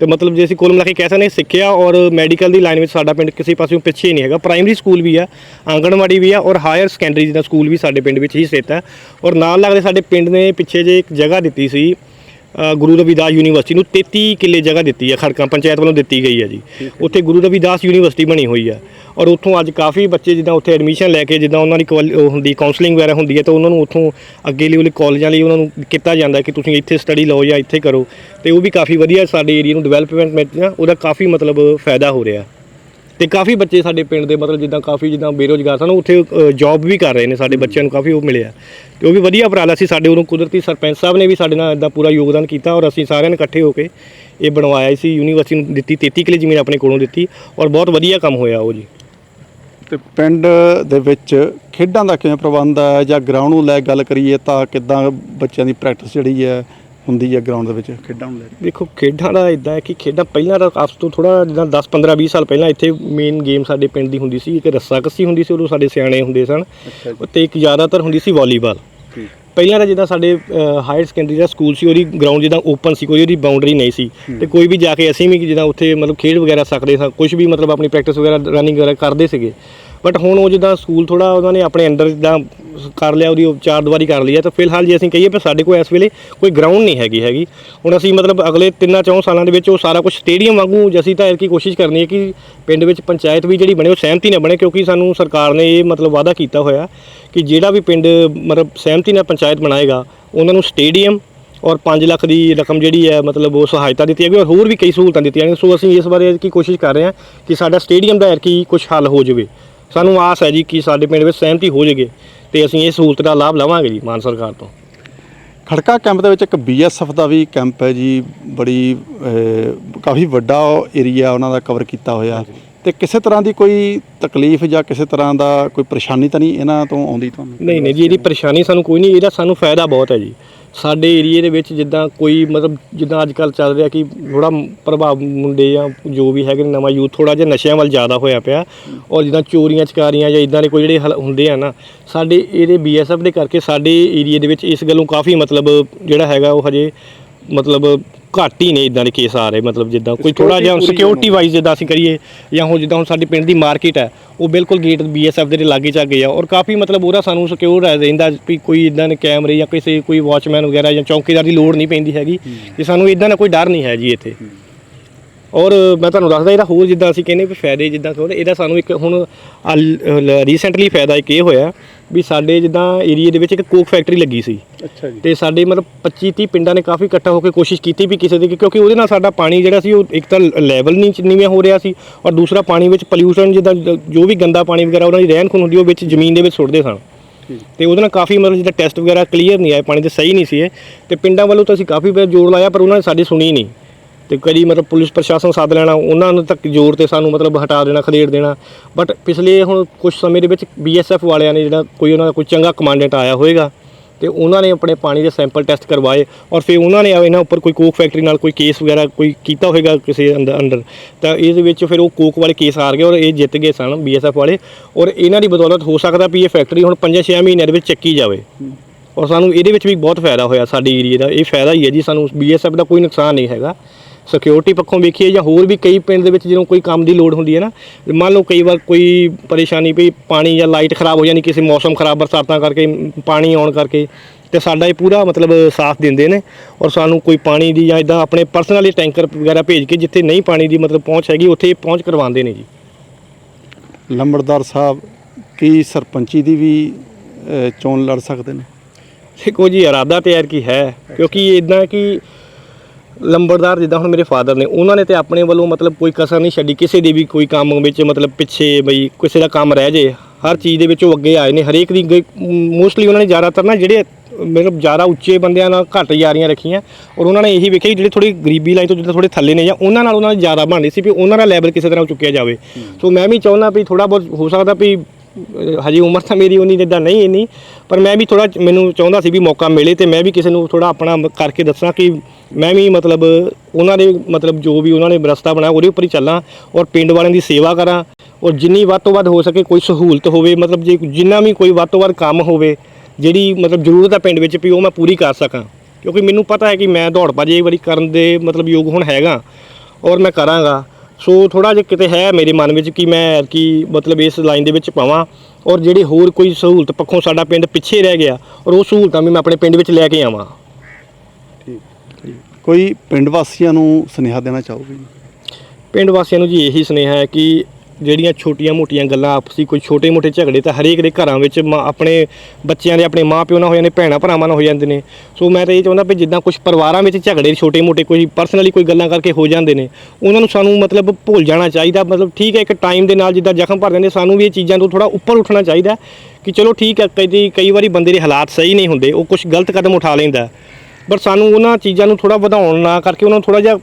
ਤੇ ਮਤਲਬ ਜੇ ਅਸੀਂ ਕੁੱਲ ਮਿਲਾ ਕੇ ਕਹਿ ਸਕਦੇ ਸਿੱਖਿਆ ਔਰ ਮੈਡੀਕਲ ਦੀ ਲਾਈਨ ਵਿੱਚ ਸਾਡਾ ਪਿੰਡ ਕਿਸੇ ਪਾਸਿਓਂ ਪਿੱਛੇ ਨਹੀਂ ਹੈਗਾ, ਪ੍ਰਾਇਮਰੀ ਸਕੂਲ ਵੀ ਆ, ਆਂਗਣਵਾੜੀ ਵੀ ਆ ਔਰ ਹਾਇਰ ਸੈਕੰਡਰੀ ਜਿੱਦਾਂ ਸਕੂਲ ਵੀ ਸਾਡੇ ਪਿੰਡ ਵਿੱਚ ਹੀ ਸਥਿਤ ਹੈ। ਔਰ ਨਾਲ ਲੱਗਦੇ ਸਾਡੇ ਪਿੰਡ ਨੇ ਪਿੱਛੇ ਜੇ ਇੱਕ ਜਗ੍ਹਾ ਦਿੱਤੀ ਸੀ ਅ, ਗੁਰੂ ਰਵਿਦਾਸ ਯੂਨੀਵਰਸਿਟੀ ਨੂੰ 33 ਕਿੱਲੇ ਜਗ੍ਹਾ ਦਿੱਤੀ ਹੈ ਖੜਕਾਂ ਪੰਚਾਇਤ ਵੱਲੋਂ ਦਿੱਤੀ ਗਈ ਹੈ ਜੀ। ਉੱਥੇ ਗੁਰੂ ਰਵਿਦਾਸ ਯੂਨੀਵਰਸਿਟੀ ਬਣੀ ਹੋਈ ਹੈ ਔਰ ਉੱਥੋਂ ਅੱਜ ਕਾਫੀ ਬੱਚੇ ਜਿੱਦਾਂ ਉੱਥੇ ਐਡਮਿਸ਼ਨ ਲੈ ਕੇ ਜਿੱਦਾਂ ਉਹਨਾਂ ਦੀ ਕੁਆਲ- ਉਹ ਹੁੰਦੀ ਕਾਉਂਸਲਿੰਗ ਵਗੈਰਾ ਹੁੰਦੀ ਹੈ ਤਾਂ ਉਹਨਾਂ ਨੂੰ ਉੱਥੋਂ ਅੱਗੇ ਲਈ ਉਹਲੇ ਕਾਲਜਾਂ ਲਈ ਉਹਨਾਂ ਨੂੰ ਕੀਤਾ ਜਾਂਦਾ ਕਿ ਤੁਸੀਂ ਇੱਥੇ ਸਟੱਡੀ ਲਓ ਜਾਂ ਇੱਥੇ ਕਰੋ। ਤੇ ਉਹ ਵੀ ਕਾਫੀ ਵਧੀਆ ਸਾਡੇ ਏਰੀਆ ਨੂੰ ਡਿਵੈਲਪਮੈਂਟ ਵਿੱਚ ਨਾ ਉਹਦਾ ਕਾਫੀ ਮਤਲਬ ਫਾਇਦਾ ਹੋ ਰਿਹਾ। ਤੇ ਕਾਫੀ ਬੱਚੇ ਸਾਡੇ ਪਿੰਡ ਦੇ, ਮਤਲਬ ਜਿੱਦਾਂ ਕਾਫੀ ਜਿੱਦਾਂ ਬੇਰੋਜ਼ਗਾਰ ਸਨ, ਉੱਥੇ ਜੌਬ ਵੀ ਕਰ ਰਹੇ ਨੇ ਸਾਡੇ ਬੱਚਿਆਂ ਨੂੰ, ਕਾਫੀ ਉਹ ਮਿਲਿਆ। ਤੇ ਉਹ ਵੀ ਵਧੀਆ ਉਪਰਾਲਾ ਸੀ, ਸਾਡੇ ਉਦੋਂ ਕੁਦਰਤੀ ਸਰਪੰਚ ਸਾਹਿਬ ਨੇ ਵੀ ਸਾਡੇ ਨਾਲ ਇਦਾਂ ਪੂਰਾ ਯੋਗਦਾਨ ਕੀਤਾ ਔਰ ਅਸੀਂ ਸਾਰਿਆਂ ਨੇ ਇਕੱਠੇ ਹੋ ਕੇ ਇਹ ਬਣਵਾਇਆ ਸੀ, ਯੂਨੀਵਰਸਿਟੀ ਨੂੰ ਦਿੱਤੀ 33 ਕਿੱਲੇ ਜ਼ਮੀਨ ਆਪਣੇ ਕੋਲੋਂ ਦਿੱਤੀ ਔਰ ਬਹੁਤ ਵਧੀਆ ਕੰਮ ਹੋਇਆ ਉਹ ਜੀ। ਤੇ ਪਿੰਡ ਦੇ ਵਿੱਚ ਖੇਡਾਂ ਦਾ ਕਿਵੇਂ ਪ੍ਰਬੰਧ ਹੈ ਜਾਂ ਗਰਾਊਂਡ ਨੂੰ ਲੈ ਕੇ ਗੱਲ ਕਰੀਏ ਤਾਂ ਕਿੱਦਾਂ ਬੱਚਿਆਂ ਦੀ ਪ੍ਰੈਕਟਿਸ ਜਿਹੜੀ ਹੈ? ਹੁੰਦੀ ਹੈ ਗਰਾਊਂਡ ਦੇ ਵਿੱਚ ਖੇਡਾਂ ਨੂੰ ਲੈ ਕੇ? ਦੇਖੋ ਖੇਡਾਂ ਦਾ ਇਦਾਂ ਹੈ ਕਿ ਖੇਡਾਂ ਪਹਿਲਾਂ ਤਾਂ ਆਪਸ ਤੋਂ ਥੋੜਾ ਜਿੱਦਾਂ 10 15 20 ਸਾਲ ਪਹਿਲਾਂ ਇੱਥੇ ਮੇਨ ਗੇਮ ਸਾਡੇ ਪਿੰਡ ਦੀ ਹੁੰਦੀ ਸੀ ਇੱਕ ਰੱਸਾ ਕੱਸੀ ਹੁੰਦੀ ਸੀ ਉਦੋਂ ਸਾਡੇ ਸਿਆਣੇ ਹੁੰਦੇ ਸਨ। ਤੇ ਇੱਕ ਜ਼ਿਆਦਾਤਰ ਹੁੰਦੀ ਸੀ ਵਾਲੀਬਾਲ। ਪਹਿਲਾਂ ਤਾਂ ਜਿੱਦਾਂ ਸਾਡੇ ਹਾਇਰ ਸੈਕੰਡਰੀ ਦਾ ਸਕੂਲ ਸੀ ਉਹਦੀ ਗਰਾਊਂਡ ਜਿੱਦਾਂ ਓਪਨ ਸੀ ਕੋਈ ਉਹਦੀ ਬਾਉਂਡਰੀ ਨਹੀਂ ਸੀ। ਤੇ ਕੋਈ ਵੀ ਜਾ ਕੇ ਅਸੀਂ ਵੀ ਜਿੱਦਾਂ ਉੱਥੇ ਮਤਲਬ ਖੇਡ ਵਗੈਰਾ ਸਕਦੇ ਸਾਂ ਕੁਝ ਵੀ ਮਤਲਬ ਆਪਣੀ ਪ੍ਰੈਕਟਿਸ ਵਗੈਰਾ ਰਨਿੰਗ ਵਗੈਰਾ ਕਰਦੇ ਸੀਗੇ। ਬਟ ਹੁਣ ਉਹ ਜਿੱਦਾਂ ਸਕੂਲ ਥੋੜਾ ਉਹਨਾਂ ਨੇ ਆਪਣੇ ਅੰਡਰ ਜਿੱਦਾਂ ਕਰ ਲਿਆ, ਉਹਦੀ ਉਹ ਚਾਰ ਦੀਵਾਰੀ ਕਰ ਲਈ ਹੈ ਤਾਂ ਫਿਲਹਾਲ ਜੇ ਅਸੀਂ ਕਹੀਏ ਵੀ ਸਾਡੇ ਕੋਲ ਇਸ ਵੇਲੇ ਕੋਈ ਗਰਾਊਂਡ ਨਹੀਂ ਹੈਗੀ ਹੈਗੀ। ਹੁਣ ਅਸੀਂ ਮਤਲਬ ਅਗਲੇ ਤਿੰਨਾਂ ਚੌਂ ਸਾਲਾਂ ਦੇ ਵਿੱਚ ਉਹ ਸਾਰਾ ਕੁਝ ਸਟੇਡੀਅਮ ਵਾਂਗੂ ਜੇ ਅਸੀਂ ਤਾਂ ਕੀ ਕੋਸ਼ਿਸ਼ ਕਰਨੀ ਹੈ ਕਿ ਪਿੰਡ ਵਿੱਚ ਪੰਚਾਇਤ ਵੀ ਜਿਹੜੀ ਬਣੇ, ਉਹ ਸਹਿਮਤੀ ਨਾਲ ਬਣੇ, ਕਿਉਂਕਿ ਸਾਨੂੰ ਸਰਕਾਰ ਨੇ ਇਹ ਮਤਲਬ ਵਾਅਦਾ ਕੀਤਾ ਹੋਇਆ ਕਿ ਜਿਹੜਾ ਵੀ ਪਿੰਡ ਮਤਲਬ ਸਹਿਮਤੀ ਨਾਲ ਪੰਚਾਇਤ ਬਣਾਏਗਾ, ਉਹਨਾਂ ਨੂੰ ਸਟੇਡੀਅਮ ਔਰ 5 ਲੱਖ ਦੀ ਰਕਮ ਜਿਹੜੀ ਹੈ, ਮਤਲਬ ਉਹ ਸਹਾਇਤਾ ਦਿੱਤੀ ਹੈਗੀ ਔਰ ਹੋਰ ਵੀ ਕਈ ਸਹੂਲਤਾਂ ਦਿੱਤੀਆਂ ਨੇ। ਸੋ ਅਸੀਂ ਇਸ ਬਾਰੇ ਕੀ ਕੋਸ਼ਿਸ਼ ਕਰ ਰਹੇ ਹਾਂ ਕਿ ਸਾਡਾ ਸਟੇਡੀਅਮ ਦਾ ਕੀ ਕੁਝ ਹੱਲ ਹੋ ਜਾਵੇ। ਸਾਨੂੰ ਆਸ ਹੈ ਜੀ ਕਿ ਸਾਡੇ ਪਿੰਡ ਵਿੱਚ ਸਹਿਮਤੀ ਹੋ ਜਾਵੇ ਤੇ ਅਸੀਂ ਇਹ ਸਹੂਲਤ ਦਾ ਲਾਭ ਲਵਾਂਗੇ ਜੀ ਮਾਨ ਸਰਕਾਰ ਤੋਂ। ਖੜਕਾ ਕੈਂਪ ਦੇ ਵਿੱਚ ਇੱਕ ਬੀਐਸਐਫ ਦਾ ਵੀ ਕੈਂਪ ਹੈ ਜੀ ਬੜੀ ਅਹ, ਕਾਫੀ ਵੱਡਾ ਏਰੀਆ ਉਹਨਾਂ ਦਾ ਕਵਰ ਕੀਤਾ ਹੋਇਆ। ਤੇ ਕਿਸੇ ਤਰ੍ਹਾਂ ਦੀ ਕੋਈ ਤਕਲੀਫ ਜਾਂ ਕਿਸੇ ਤਰ੍ਹਾਂ ਦਾ ਕੋਈ ਪਰੇਸ਼ਾਨੀ ਤਾਂ ਨਹੀਂ ਇਹਨਾਂ ਤੋਂ ਆਉਂਦੀ ਤੁਹਾਨੂੰ? ਨਹੀਂ ਨਹੀਂ ਜੀ ਇਹਦੀ ਪਰੇਸ਼ਾਨੀ ਸਾਨੂੰ ਕੋਈ ਨਹੀਂ ਇਹਦਾ ਸਾਨੂੰ ਫਾਇਦਾ ਬਹੁਤ ਹੈ ਜੀ। ਸਾਡੇ ਏਰੀਏ ਦੇ ਵਿੱਚ ਜਿੱਦਾਂ ਕੋਈ ਮਤਲਬ ਜਿੱਦਾਂ ਅੱਜ ਕੱਲ ਚੱਲ ਰਿਹਾ ਕਿ ਥੋੜਾ ਪ੍ਰਭਾਵ ਮੁੰਡੇ ਜਾਂ ਜੋ ਵੀ ਹੈਗੇ ਨਵਾਂ ਯੂਥ ਥੋੜਾ ਜਿਹਾ ਨਸ਼ਿਆਂ ਵੱਲ ਜ਼ਿਆਦਾ ਹੋਇਆ ਪਿਆ ਔਰ ਜਿੱਦਾਂ ਚੋਰੀਆਂ, ਚਕਾਰੀਆਂ ਜਾਂ ਇਦਾਂ ਦੇ ਕੋਈ ਜਿਹੜੇ ਹਲ- ਹੁੰਦੇ ਆ ਨਾ, ਸਾਡੇ ਇਹਦੇ ਬੀਐਸਐਫ ਦੇ ਕਰਕੇ ਸਾਡੇ ਏਰੀਏ ਦੇ ਵਿੱਚ ਇਸ ਗੱਲੋਂ ਕਾਫੀ ਮਤਲਬ ਜਿਹੜਾ ਹੈਗਾ ਉਹ ਹਜੇ ਮਤਲਬ ਘੱਟ ਹੀ ਨੇ ਇਦਾਂ ਦੇ ਕੇਸ ਆ ਰਹੇ ਮਤਲਬ ਜਿੱਦਾਂ ਕੋਈ ਥੋੜਾ ਜਿਹਾ ਸਿਕਿਉਰਿਟੀ ਵਾਈਜ਼ ਜਿੱਦਾਂ ਅਸੀਂ ਕਰੀਏ ਜਾਂ ਹੁਣ ਜਿੱਦਾਂ ਹੁਣ ਸਾਡੇ ਪਿੰਡ ਦੀ ਮਾਰਕੀਟ ਹੈ ਉਹ ਬਿਲਕੁਲ ਗੇਟ ਬੀਐਸਐਫ ਦੇ ਲਾਗੇ ਚਾਗੇ ਆ ਔਰ ਕਾਫੀ ਮਤਲਬ ਉਹਦਾ ਸਾਨੂੰ ਸਿਕਿਉਰ ਰਹਿੰਦਾ ਵੀ ਕੋਈ ਇਦਾਂ ਦੇ ਕੈਮਰੇ ਜਾਂ ਕਿਸੇ ਕੋਈ ਵਾਚਮੈਨ ਵਗੈਰਾ ਜਾਂ ਚੌਕੀਦਾਰ ਦੀ ਲੋੜ ਨਹੀਂ ਪੈਂਦੀ ਹੈਗੀ ਤੇ ਸਾਨੂੰ ਇਦਾਂ ਦਾ ਕੋਈ ਡਰ ਨਹੀਂ ਹੈ ਜੀ ਇੱਥੇ। ਔਰ ਮੈਂ ਤੁਹਾਨੂੰ ਦੱਸਦਾ ਇਹਦਾ ਹੋਰ ਜਿੱਦਾਂ ਅਸੀਂ ਕਹਿੰਦੇ ਵੀ ਫਾਇਦੇ ਜਿੱਦਾਂ ਕਿ ਇਹਦਾ ਸਾਨੂੰ ਇੱਕ ਹੁਣ ਰੀਸੈਂਟਲੀ ਫਾਇਦਾ ਇੱਕ ਇਹ ਹੋਇਆ ਵੀ ਸਾਡੇ ਜਿੱਦਾਂ ਏਰੀਆ ਦੇ ਵਿੱਚ ਇੱਕ ਕੋਕ ਫੈਕਟਰੀ ਲੱਗੀ ਸੀ। ਅੱਛਾ ਜੀ। ਤੇ ਸਾਡੇ ਮਤਲਬ 25 30 ਪਿੰਡਾਂ ਨੇ ਕਾਫੀ ਇਕੱਠਾ ਹੋ ਕੇ ਕੋਸ਼ਿਸ਼ ਕੀਤੀ ਵੀ ਕਿਸੇ ਦੇ ਕਿਉਂਕਿ ਉਹਦੇ ਨਾਲ ਸਾਡਾ ਪਾਣੀ ਜਿਹੜਾ ਸੀ ਉਹ ਇੱਕ ਤਾਂ ਲੈਵਲ ਨਹੀਂ ਨੀਵੇਂ ਹੋ ਰਿਹਾ ਸੀ ਔਰ ਦੂਸਰਾ ਪਾਣੀ ਵਿੱਚ ਪੋਲਿਊਸ਼ਨ ਜਿੱਦਾਂ ਜ- ਜੋ ਵੀ ਗੰਦਾ ਪਾਣੀ ਵਗੈਰਾ ਉਹਨਾਂ ਦੀ ਰਹਿਣ ਖੂਨ ਹੁੰਦੀ ਉਹ ਵਿੱਚ ਜ਼ਮੀਨ ਦੇ ਵਿੱਚ ਸੁੱਟਦੇ ਸਨ। ਤੇ ਉਹਦੇ ਨਾਲ ਕਾਫੀ ਮਤਲਬ ਜਿੱਦਾਂ ਟੈਸਟ ਵਗੈਰਾ ਕਲੀਅਰ ਨਹੀਂ ਆਏ ਪਾਣੀ ਦੇ ਸਹੀ ਨਹੀਂ ਸੀ ਇਹ। ਤੇ ਪਿੰਡਾਂ ਵੱਲੋਂ ਤਾਂ ਅਸੀਂ ਕਾਫੀ ਵਾਰ ਜ਼ੋਰ ਲਾਇਆ ਪਰ ਉਹਨਾਂ ਨੇ ਸਾਡੀ ਸੁਣੀ ਨਹੀਂ। ਤੇ ਕਦੀ ਮਤਲਬ ਪੁਲਿਸ ਪ੍ਰਸ਼ਾਸਨ ਸੱਦ ਲੈਣਾ, ਉਹਨਾਂ ਨੂੰ ਤੱਕ ਜ਼ੋਰ ਤੇ ਸਾਨੂੰ ਮਤਲਬ ਹਟਾ ਦੇਣਾ, ਖਦੇੜ ਦੇਣਾ। ਬਟ ਪਿਛਲੇ ਹੁਣ ਕੁਝ ਸਮੇਂ ਦੇ ਵਿੱਚ ਬੀਐਸਐਫ ਵਾਲਿਆਂ ਨੇ ਜਿਹੜਾ ਕੋਈ ਉਹਨਾਂ ਦਾ ਕੋਈ ਚੰਗਾ ਕਮਾਂਡੈਂਟ ਆਇਆ ਹੋਵੇਗਾ ਤੇ ਉਹਨਾਂ ਨੇ ਆਪਣੇ ਪਾਣੀ ਦੇ ਸੈਂਪਲ ਟੈਸਟ ਕਰਵਾਏ ਔਰ ਫਿਰ ਉਹਨਾਂ ਨੇ ਇਹਨਾਂ ਉੱਪਰ ਕੋਈ ਕੋਕ ਫੈਕਟਰੀ ਨਾਲ ਕੋਈ ਕੇਸ ਵਗੈਰਾ ਕੋਈ ਕੀਤਾ ਹੋਵੇਗਾ ਕਿਸੇ ਅੰਦਰ ਅੰਦਰ। ਤਾਂ ਇਸ ਵਿੱਚ ਫਿਰ ਉਹ ਕੋਕ ਵਾਲੇ ਕੇਸ ਹਾਰ ਗਏ ਔਰ ਇਹ ਜਿੱਤ ਗਏ ਸਨ ਬੀਐਸਐਫ ਵਾਲੇ ਔਰ ਇਹਨਾਂ ਦੀ ਬਦੌਲਤ ਹੋ ਸਕਦਾ ਵੀ ਇਹ ਫੈਕਟਰੀ ਹੁਣ 5-6 ਮਹੀਨਿਆਂ ਦੇ ਵਿੱਚ ਚੱਕੀ ਜਾਵੇ। ਔਰ ਸਾਨੂੰ ਇਹਦੇ ਵਿੱਚ ਵੀ ਬਹੁਤ ਫਾਇਦਾ ਹੋਇਆ ਸਾਡੇ ਏਰੀਏ ਦਾ, ਇਹ ਫਾਇਦਾ ਹੀ ਹੈ ਜੀ, ਸਾਨੂੰ ਬੀਐਸਐਫ ਦਾ ਕੋਈ ਨੁਕਸਾਨ ਨਹੀਂ ਹੈਗਾ। ਸਿਕਿਉਰਿਟੀ ਪੱਖੋਂ ਵੇਖੀਏ ਜਾਂ ਹੋਰ ਵੀ ਕਈ ਪਿੰਡ ਦੇ ਵਿੱਚ ਜਦੋਂ ਕੋਈ ਕੰਮ ਦੀ ਲੋੜ ਹੁੰਦੀ ਹੈ ਨਾ ਮੰਨ ਲਓ ਕਈ ਵਾਰ ਕੋਈ ਪਰੇਸ਼ਾਨੀ ਵੀ ਪਾਣੀ ਜਾਂ ਲਾਈਟ ਖਰਾਬ ਹੋ ਜਾਂਦੀ ਕਿਸੇ ਮੌਸਮ ਖਰਾਬ ਬਰਸਾਤਾਂ ਕਰਕੇ ਪਾਣੀ ਆਉਣ ਕਰਕੇ ਤੇ ਸਾਡਾ ਇਹ ਪੂਰਾ ਮਤਲਬ ਸਾਥ ਦਿੰਦੇ ਨੇ ਔਰ ਸਾਨੂੰ ਕੋਈ ਪਾਣੀ ਦੀ ਜਾਂ ਇਦਾਂ ਆਪਣੇ ਪਰਸਨਲੀ ਟੈਂਕਰ ਵਗੈਰਾ ਭੇਜ ਕੇ ਜਿੱਥੇ ਨਹੀਂ ਪਾਣੀ ਦੀ ਮਤਲਬ ਪਹੁੰਚ ਹੈਗੀ ਉੱਥੇ ਪਹੁੰਚ ਕਰਵਾਉਂਦੇ ਨੇ ਜੀ। ਲੰਬੜਦਾਰ ਸਾਹਿਬ ਕੀ ਸਰਪੰਚੀ ਦੀ ਵੀ ਚੋਣ ਲੜ ਸਕਦੇ ਨੇ? ਦੇਖੋ ਜੀ ਇਰਾਦਾ ਤੇ ਯਾਰ ਕੀ ਹੈ ਕਿਉਂਕਿ ਇਦਾਂ ਕਿ ਲੰਬੜਦਾਰ ਜਿੱਦਾਂ ਹੁਣ ਮੇਰੇ ਫਾਦਰ ਨੇ ਉਹਨਾਂ ਨੇ ਤੇ ਆਪਣੇ ਵੱਲੋਂ ਮਤਲਬ ਕੋਈ ਕਸਰ ਨਹੀਂ ਛੱਡੀ ਕਿਸੇ ਦੇ ਵੀ ਕੋਈ ਕੰਮ ਵਿੱਚ ਮਤਲਬ ਪਿੱਛੇ ਬਈ ਕਿਸੇ ਦਾ ਕੰਮ ਰਹਿ ਜੇ ਹਰ ਚੀਜ਼ ਦੇ ਵਿੱਚ ਉਹ ਅੱਗੇ ਆਏ ਨੇ ਹਰੇਕ ਦੀ ਮੋਸਟਲੀ ਉਹਨਾਂ ਨੇ ਜ਼ਿਆਦਾਤਰ ਨਾ ਜਿਹੜੇ ਮਤਲਬ ਜ਼ਿਆਦਾ ਉੱਚੇ ਬੰਦਿਆਂ ਨਾਲ ਘੱਟ ਯਾਰੀਆਂ ਰੱਖੀਆਂ ਔਰ ਉਹਨਾਂ ਨੇ ਇਹੀ ਵੇਖਿਆ ਜਿਹੜੇ ਥੋੜੀ ਗਰੀਬੀ ਲਾਈਨ ਤੋਂ ਜਿੱਦਾਂ ਥੋੜੇ ਥੱਲੇ ਨੇ ਜਾਂ ਉਹਨਾਂ ਨਾਲ ਉਹਨਾਂ ਦੀ ਜ਼ਿਆਦਾ ਬਣਦੀ ਸੀ ਵੀ ਉਹਨਾਂ ਦਾ ਲੈਵਲ ਕਿਸੇ ਤਰ੍ਹਾਂ ਚੁੱਕਿਆ ਜਾਵੇ। ਸੋ ਮੈਂ ਵੀ ਚਾਹੁੰਦਾ ਵੀ ਥੋੜਾ ਬਹੁਤ ਹੋ ਸਕਦਾ ਵੀ ਹਜੇ ਉਮਰ ਤਾਂ ਮੇਰੀ ਉਨੀ ਜਿੱਦਾਂ ਨਹੀਂ ਇੰਨੀ, ਪਰ ਮੈਂ ਵੀ ਥੋੜਾ ਮੈਨੂੰ ਚਾਹੁੰਦਾ ਸੀ ਵੀ ਮੌਕਾ ਮਿਲੇ ਤੇ ਮੈਂ ਵੀ ਕਿਸੇ ਨੂੰ ਥੋੜਾ ਆਪਣਾ ਕਰਕੇ ਦੱਸਾਂ ਕਿ ਮੈਂ ਵੀ ਮਤਲਬ ਉਹਨਾਂ ਦੇ ਮਤਲਬ ਜੋ ਵੀ ਉਹਨਾਂ ਨੇ ਰਸਤਾ ਬਣਾਇਆ ਉਹਦੇ ਉੱਪਰ ਹੀ ਚੱਲਾਂ ਔਰ ਪਿੰਡ ਵਾਲਿਆਂ ਦੀ ਸੇਵਾ ਕਰਾਂ ਔਰ ਜਿੰਨੀ ਵੱਧ ਤੋਂ ਵੱਧ ਹੋ ਸਕੇ ਕੋਈ ਸਹੂਲਤ ਹੋਵੇ, ਮਤਲਬ ਜੇ ਜਿੰਨਾ ਵੀ ਕੋਈ ਵੱਧ ਤੋਂ ਵੱਧ ਕੰਮ ਹੋਵੇ, ਜਿਹੜੀ ਮਤਲਬ ਜ਼ਰੂਰਤ ਹੈ ਪਿੰਡ ਵਿੱਚ ਵੀ ਉਹ ਮੈਂ ਪੂਰੀ ਕਰ ਸਕਾਂ। ਕਿਉਂਕਿ ਮੈਨੂੰ ਪਤਾ ਹੈ ਕਿ ਮੈਂ ਦੌੜ ਭੱਜ ਇਹ ਵਾਰੀ ਕਰਨ ਦੇ ਮਤਲਬ ਯੋਗ ਹੁਣ ਹੈਗਾ ਔਰ ਮੈਂ ਕਰਾਂਗਾ। ਸੋ ਥੋੜਾ ਜਿਹਾ ਕਿਤੇ ਹੈ ਮੇਰੇ ਮਨ ਵਿੱਚ ਕਿ ਮੈਂ ਕਿ ਮਤਲਬ ਇਸ ਲਾਈਨ ਦੇ ਵਿੱਚ ਪਾਵਾਂ ਔਰ ਜਿਹੜੀ ਹੋਰ ਕੋਈ ਸਹੂਲਤ ਪੱਖੋਂ ਸਾਡਾ ਪਿੰਡ ਪਿੱਛੇ ਰਹਿ ਗਿਆ ਔਰ ਉਹ ਸਹੂਲਤਾਂ ਵੀ ਮੈਂ ਆਪਣੇ ਪਿੰਡ ਵਿੱਚ ਲੈ ਕੇ ਆਵਾਂ ਕੋਈ ਪਿੰਡ ਵਾਸੀਆਂ ਨੂੰ ਸੁਨੇਹਾ ਦੇਣਾ ਚਾਹੋਗੇ ਜੀ? ਪਿੰਡ ਵਾਸੀਆਂ ਨੂੰ ਜੀ ਇਹੀ ਸੁਨੇਹਾ ਹੈ ਕਿ ਜਿਹੜੀਆਂ ਛੋਟੀਆਂ-ਮੋਟੀਆਂ ਗੱਲਾਂ ਆਪਸੀ ਕੋਈ ਛੋਟੇ-ਮੋਟੇ ਝਗੜੇ ਤਾਂ ਹਰੇਕ ਦੇ ਘਰਾਂ ਵਿੱਚ ਮਾਂ- ਆਪਣੇ ਬੱਚਿਆਂ ਦੇ, ਆਪਣੇ ਮਾਪਿਓ ਨਾਲ ਹੋ ਜਾਂਦੇ, ਭੈਣਾਂ ਭਰਾਵਾਂ ਨਾਲ ਹੋ ਜਾਂਦੇ ਨੇ। ਸੋ ਮੈਂ ਤਾਂ ਇਹ ਚਾਹੁੰਦਾ ਵੀ ਜਿੱਦਾਂ ਕੁਝ ਪਰਿਵਾਰਾਂ ਵਿੱਚ ਝਗੜੇ ਛੋਟੇ-ਮੋਟੇ ਕੋਈ ਪਰਸਨਲੀ ਕੋਈ ਗੱਲਾਂ ਕਰਕੇ ਹੋ ਜਾਂਦੇ ਨੇ, ਉਹਨਾਂ ਨੂੰ ਸਾਨੂੰ ਮਤਲਬ ਭੁੱਲ ਜਾਣਾ ਚਾਹੀਦਾ। ਮਤਲਬ ਠੀਕ ਹੈ ਇੱਕ ਟਾਈਮ ਦੇ ਨਾਲ ਜਿੱਦਾਂ ਜ਼ਖਮ ਭਰ ਜਾਂਦੇ, ਸਾਨੂੰ ਵੀ ਇਹ ਚੀਜ਼ਾਂ ਤੋਂ ਥੋੜਾ ਉੱਪਰ ਉੱਠਣਾ ਚਾਹੀਦਾ ਕਿ ਚਲੋ ਠੀਕ ਹੈ, ਕਈ ਕਈ ਵਾਰੀ ਬੰਦੇ ਦੇ ਹਾਲਾਤ ਸਹੀ ਨਹੀਂ ਹੁੰਦੇ, ਉਹ ਕੁਝ ਗਲਤ ਕਦਮ ਉਠਾ ਲੈਂਦਾ। ਪਰ ਸਾਨੂੰ ਉਹਨਾਂ ਚੀਜ਼ਾਂ ਨੂੰ ਥੋੜਾ ਵਧਾਉਣ ਨਾ ਕਰਕੇ, ਉਹਨਾਂ ਨੂੰ ਥੋੜਾ ਜਿਹਾ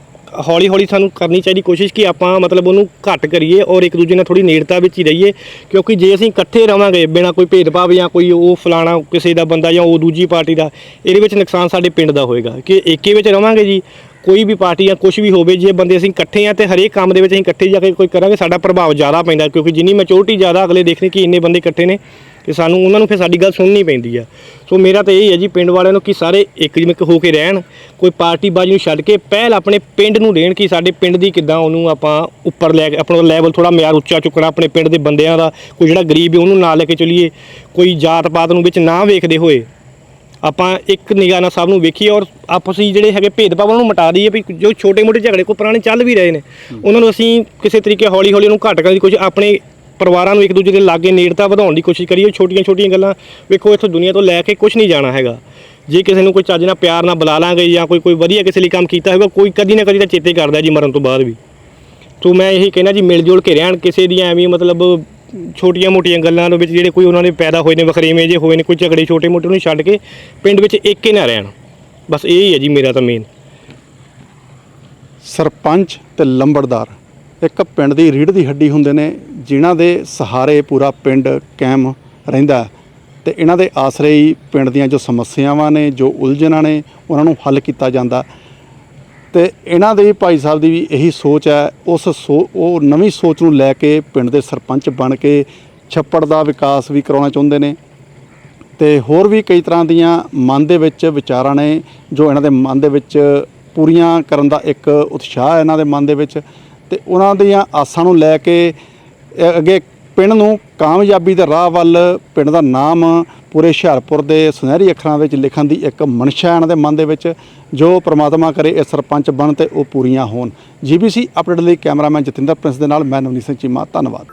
ਹੌਲੀ ਹੌਲੀ ਸਾਨੂੰ ਕਰਨੀ ਚਾਹੀਦੀ ਕੋਸ਼ਿਸ਼ ਕਿ ਆਪਾਂ ਮਤਲਬ ਉਹਨੂੰ ਘੱਟ ਕਰੀਏ ਔਰ ਇੱਕ ਦੂਜੇ ਨਾਲ ਥੋੜੀ ਨੇੜਤਾ ਵਿੱਚ ਹੀ ਰਹੀਏ। ਕਿਉਂਕਿ ਜੇ ਅਸੀਂ ਇਕੱਠੇ ਰਵਾਂਗੇ ਬਿਨਾਂ ਕੋਈ ਭੇਦਭਾਵ ਜਾਂ ਕੋਈ ਉਹ ਫਲਾਣਾ ਕਿਸੇ ਦਾ ਬੰਦਾ ਜਾਂ ਉਹ ਦੂਜੀ ਪਾਰਟੀ ਦਾ, ਇਹਦੇ ਵਿੱਚ ਨੁਕਸਾਨ ਸਾਡੇ ਪਿੰਡ ਦਾ ਹੋਏਗਾ। ਕਿ ਏਕੇ ਵਿੱਚ ਰਵਾਂਗੇ ਜੀ, ਕੋਈ ਵੀ ਪਾਰਟੀ ਜਾਂ ਕੁਝ ਵੀ ਹੋਵੇ, ਜੇ ਬੰਦੇ ਅਸੀਂ ਇਕੱਠੇ ਆ ਤੇ ਹਰੇਕ ਕੰਮ ਦੇ ਵਿੱਚ ਅਸੀਂ ਇਕੱਠੇ ਜਾ ਕੇ ਕੋਈ ਕਰਾਂਗੇ, ਸਾਡਾ ਪ੍ਰਭਾਵ ਜ਼ਿਆਦਾ ਪੈਂਦਾ। ਕਿਉਂਕਿ ਜਿੰਨੀ ਮੈਚੋਰਿਟੀ ਜ਼ਿਆਦਾ ਅਗਲੇ ਦੇਖਦੇ ਕਿ ਇੰਨੇ ਬੰਦੇ ਇਕੱਠੇ ਨੇ ਤੇ ਸਾਨੂੰ ਉਹਨਾਂ ਨੂੰ ਫਿਰ ਸਾਡੀ ਗੱਲ ਸੁਣਨੀ ਪੈਂਦੀ ਆ। ਸੋ ਮੇਰਾ ਤਾਂ ਇਹ ਹੈ ਜੀ ਪਿੰਡ ਵਾਲਿਆਂ ਨੂੰ ਕਿ ਸਾਰੇ ਇੱਕ ਜਿਵੇਂ ਹੋ ਕੇ ਰਹਿਣ ਕੋਈ ਪਾਰਟੀ ਬਾਜੀ ਨੂੰ ਛੱਡ ਕੇ ਪਹਿਲ ਆਪਣੇ ਪਿੰਡ ਨੂੰ ਦੇਣ ਕਿ ਸਾਡੇ ਪਿੰਡ ਦੀ ਕਿੱਦਾਂ ਉਹਨੂੰ ਆਪਾਂ ਉੱਪਰ ਲੈ ਕੇ ਆਪਣਾ ਲੈਵਲ ਥੋੜਾ ਮਿਆਰ ਉੱਚਾ ਚੁੱਕਣਾ ਆਪਣੇ ਪਿੰਡ ਦੇ ਬੰਦਿਆਂ ਦਾ ਕੋਈ ਜਿਹੜਾ ਗਰੀਬ ਹੈ ਉਹਨੂੰ ਨਾਲ ਲੈ ਕੇ ਚੱਲੀਏ। ਕੋਈ ਜਾਤ ਪਾਤ ਨੂੰ ਵਿੱਚ ਨਾ ਵੇਖਦੇ ਹੋਏ ਆਪਾਂ ਇੱਕ ਨਿਗਾਹ ਨਾਲ ਸਭ ਨੂੰ ਵੇਖੀਏ ਔਰ ਆਪਸੀ ਜਿਹੜੇ ਹੈਗੇ ਭੇਦਭਾਵਾਂ ਨੂੰ ਮਿਟਾ ਦਈਏ ਵੀ ਜੋ ਛੋਟੇ-ਮੋਟੇ ਝਗੜੇ ਕੋ ਪੁਰਾਣੇ ਚੱਲ ਵੀ ਰਹੇ ਨੇ। ਉਹਨਾਂ ਨੂੰ ਅਸੀਂ ਕਿਸੇ ਤਰੀਕੇ ਹੌਲੀ-ਹੌਲੀ ਉਹਨੂੰ ਘੱਟ ਕਰਨ ਦੀ ਕੋਸ਼ਿਸ਼ ਆਪਣੇ ਪਰਿਵਾਰਾਂ ਨੂੰ ਇੱਕ ਦੂਜੇ ਦੇ ਲਾਗੇ ਨੇੜਤਾ ਵਧਾਉਣ ਦੀ ਕੋਸ਼ਿਸ਼ ਕਰੀਏ ਛੋਟੀਆਂ-ਛੋਟੀਆਂ ਗੱਲਾਂ। ਵੇਖੋ, ਇੱਥੋਂ ਦੁਨੀਆ ਤੋਂ ਲੈ ਕੇ ਕੁਝ ਨਹੀਂ ਜਾਣਾ ਹੈਗਾ। ਜੇ ਕਿਸੇ ਨੂੰ ਕੋਈ ਚੱਜ ਨਾਲ ਪਿਆਰ ਨਾਲ ਬੁਲਾ ਲਾਂਗੇ ਜਾਂ ਕੋਈ ਕੋਈ ਵਧੀਆ ਕਿਸੇ ਲਈ ਕੰਮ ਕੀਤਾ ਹੋਵੇਗਾ, ਕੋਈ ਕਦੀ ਨਾ ਕਦੀ ਤਾਂ ਚੇਤੇ ਕਰਦਾ ਜੀ ਮਰਨ ਤੋਂ ਬਾਅਦ ਵੀ। ਸੋ ਮੈਂ ਇਹੀ ਕਹਿਣਾ ਜੀ ਮਿਲ ਜੁਲ ਕੇ ਰਹਿਣ, ਕਿਸੇ ਦੀਆਂ ਐਵੇਂ ਮਤਲਬ ਛੋਟੀਆਂ-ਮੋਟੀਆਂ ਗੱਲਾਂ ਦੇ ਵਿੱਚ ਜਿਹੜੇ ਕੋਈ ਉਹਨਾਂ ਨੇ ਪੈਦਾ ਹੋਏ ਨੇ, ਵਖਰੇਵੇਂ ਜੇ ਹੋਏ ਨੇ, ਕੋਈ ਝਗੜੇ ਛੋਟੇ-ਮੋਟੇ ਨੂੰ ਛੱਡ ਕੇ ਪਿੰਡ ਵਿੱਚ ਏਕੇ ਨਾ ਰਹਿਣ। ਬਸ ਇਹ ਹੀ ਹੈ ਜੀ ਮੇਰਾ ਤਾਂ ਮੇਨ ਸਰਪੰਚ ਤੇ ਲੰਬੜਦਾਰ। ਇੱਕ ਪਿੰਡ ਦੀ ਰੀੜ ਦੀ ਹੱਡੀ ਹੁੰਦੇ ਨੇ, ਜਿਨ੍ਹਾਂ ਦੇ ਸਹਾਰੇ ਪੂਰਾ ਪਿੰਡ ਕਾਇਮ ਰਹਿੰਦਾ ਹੈ ਤੇ ਇਹਨਾਂ ਦੇ ਆਸਰੇ ਹੀ ਪਿੰਡ ਦੀਆਂ ਜੋ ਸਮੱਸਿਆਵਾਂ ਨੇ, ਜੋ ਉਲਝਣਾਂ ਨੇ, ਉਹਨਾਂ ਨੂੰ ਹੱਲ ਕੀਤਾ ਜਾਂਦਾ ਤੇ ਇਹਨਾਂ ਦੇ ਭਾਈ ਸਾਹਿਬ ਦੀ ਵੀ ਇਹੀ ਸੋਚ ਹੈ, ਉਸ ਸੋ, ਉਹ ਨਵੀਂ ਸੋਚ ਨੂੰ ਲੈ ਕੇ ਪਿੰਡ ਦੇ ਸਰਪੰਚ ਬਣ ਕੇ ਛੱਪੜ ਦਾ ਵਿਕਾਸ ਵੀ ਕਰਾਉਣਾ ਚਾਹੁੰਦੇ ਨੇ। ਤੇ ਹੋਰ ਵੀ ਕਈ ਤਰ੍ਹਾਂ ਦੀਆਂ ਮਨ ਦੇ ਵਿੱਚ ਵਿਚਾਰਾਂ ਨੇ, ਜੋ ਇਹਨਾਂ ਦੇ ਮਨ ਦੇ ਵਿੱਚ ਪੂਰੀਆਂ ਕਰਨ ਦਾ ਇੱਕ ਉਤਸ਼ਾਹ ਇਹਨਾਂ ਦੇ ਮਨ ਦੇ ਵਿੱਚ। ਤੇ ਉਹਨਾਂ ਦੀਆਂ ਆਸਾਂ ਨੂੰ ਲੈ ਕੇ ਅੱਗੇ ਪਿੰਡ ਨੂੰ ਕਾਮਯਾਬੀ ਦੇ ਰਾਹ ਵੱਲ ਪਿੰਡ ਦਾ ਨਾਮ ਪੂਰੇ ਹੁਸ਼ਿਆਰਪੁਰ ਦੇ ਸੁਨਹਿਰੀ ਅੱਖਰਾਂ ਵਿੱਚ ਲਿਖਣ ਦੀ ਇੱਕ ਮਨਸ਼ਾ ਇਹਨਾਂ ਦੇ ਮਨ ਦੇ ਵਿੱਚ ਜੋ ਪ੍ਰਮਾਤਮਾ ਕਰੇ ਇਹ ਸਰਪੰਚ ਬਣ ਤੇ ਉਹ ਪੂਰੀਆਂ ਹੋਣ। ਜੀਬੀਸੀ ਅਪਡੇਟ ਲਈ ਕੈਮਰਾਮੈਨ ਜਤਿੰਦਰ ਪ੍ਰਿੰਸ ਦੇ ਨਾਲ ਮੈਂ ਨਵਨੀਤ ਸਿੰਘ ਚੀਮਾ, ਧੰਨਵਾਦ।